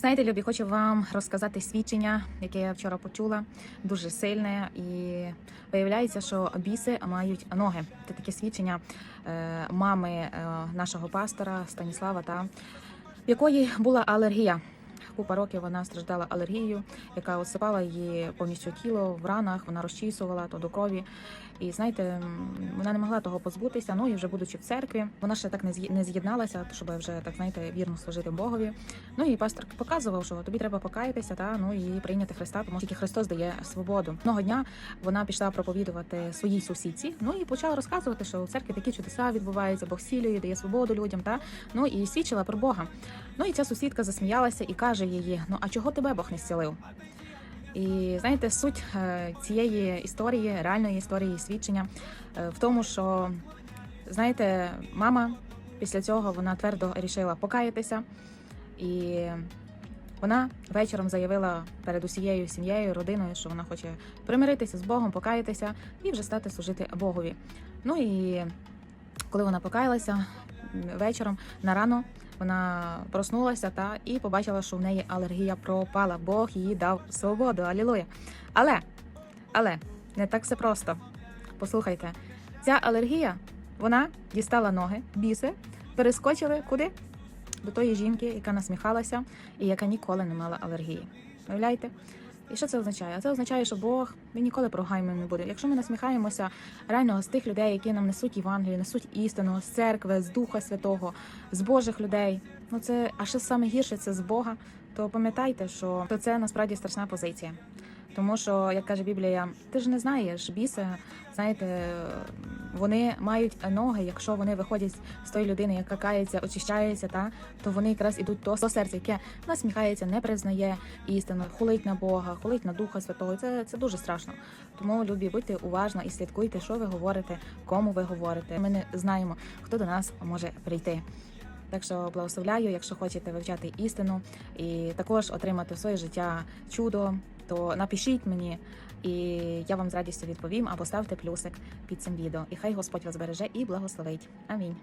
Знаєте, любі, хочу вам розказати свідчення, яке я вчора почула, дуже сильне, і виявляється, що біси мають ноги. Це таке свідчення е, мами е, нашого пастора Станіслава, та в якої була алергія. Купа років вона страждала алергією, яка осипала її повністю тіло в ранах, вона розчісувала то до крові. І знаєте, вона не могла того позбутися. Ну і вже будучи в церкві, вона ще так не з'є- з'єдналася, щоб вже так знаєте вірно служити Богові. Ну і пастор показував, що тобі треба покаятися, та ну і прийняти Христа, тому що тільки Христос дає свободу. Одного дня вона пішла проповідувати своїй сусідці. Ну і почала розказувати, що у церкві такі чудеса відбуваються, Бог зцілює, дає свободу людям. Та ну і свідчила про Бога. Ну і ця сусідка засміялася і каже їй: Ну а чого тебе Бог не зцілив? І знаєте, суть е, цієї історії, реальної історії свідчення е, в тому, що знаєте, мама після цього вона твердо рішила покаятися, і вона вечором заявила перед усією сім'єю, родиною, що вона хоче примиритися з Богом, покаятися і вже стати служити Богові. Ну і коли вона покаялася вечором на рано, вона проснулася та і побачила, що в неї алергія пропала. Бог їй дав свободу. Алілуя. Але, але не так все просто. Послухайте, ця алергія вона дістала ноги, біси, перескочили куди? До тої жінки, яка насміхалася і яка ніколи не мала алергії. Уявляєте? І що це означає? Це означає, що Бог він ніколи прогаймо не буде. Якщо ми насміхаємося реально з тих людей, які нам несуть Євангелію, несуть істину з церкви, з Духа Святого, з Божих людей. Ну це а ще саме гірше це з Бога. То пам'ятайте, що то це насправді страшна позиція. Тому що, як каже Біблія, ти ж не знаєш, біси, знаєте, вони мають ноги, якщо вони виходять з тої людини, яка кається, очищається, та то вони якраз ідуть до серця, яке насміхається, не признає істину, хулить на Бога, хулить на Духа Святого. Це, це дуже страшно. Тому любі, будьте уважно і слідкуйте, що ви говорите, кому ви говорите. Ми не знаємо, хто до нас може прийти. Так що благословляю, якщо хочете вивчати істину і також отримати в своє життя чудо, то напишіть мені, і я вам з радістю відповім або ставте плюсик під цим відео. І хай Господь вас береже і благословить. Амінь.